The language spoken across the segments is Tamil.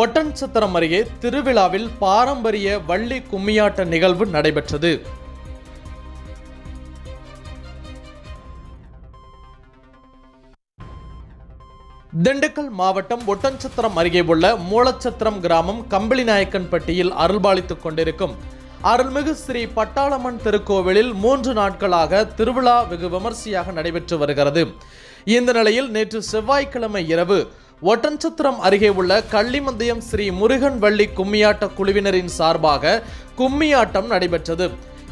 ஒட்டன்சத்திரம் அருகே திருவிழாவில் பாரம்பரிய வள்ளி கும்மியாட்ட நிகழ்வு நடைபெற்றது. திண்டுக்கல் மாவட்டம் ஒட்டன்சத்திரம் அருகே உள்ள மூலச்சத்திரம் கிராமம் கம்பளிநாயக்கன்பட்டியில் அருள்பாலித்துக் கொண்டிருக்கும் அருள்மிகு ஸ்ரீ பட்டாளம்மன் திருக்கோவிலில் மூன்று நாட்களாக திருவிழா வெகு விமர்சையாக நடைபெற்று வருகிறது. இந்த நிலையில் நேற்று செவ்வாய்க்கிழமை இரவு ஒட்டன்சத்திரம் அருகே உள்ள கள்ளிமந்தயம் ஸ்ரீ முருகன் வள்ளி கும்மியாட்ட குழுவினரின் சார்பாக கும்மியாட்டம் நடைபெற்றது.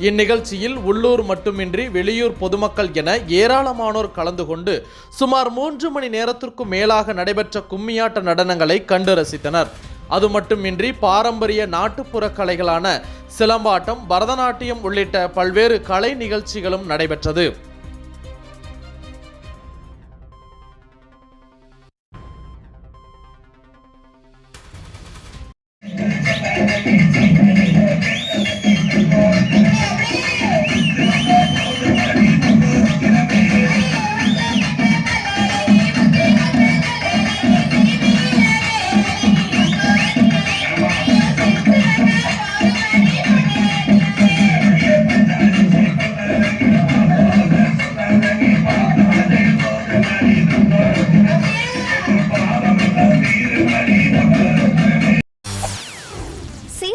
இந்நிகழ்ச்சியில் உள்ளூர் மட்டுமின்றி வெளியூர் பொதுமக்கள் என ஏராளமானோர் கலந்து கொண்டு சுமார் மூன்று மணி நேரத்திற்கும் மேலாக நடைபெற்ற கும்மியாட்ட நடனங்களை கண்டு ரசித்தனர். அது மட்டுமின்றி பாரம்பரிய நாட்டுப்புற கலைகளான சிலம்பாட்டம் பரதநாட்டியம் உள்ளிட்ட பல்வேறு கலை நிகழ்ச்சிகளும் நடைபெற்றது.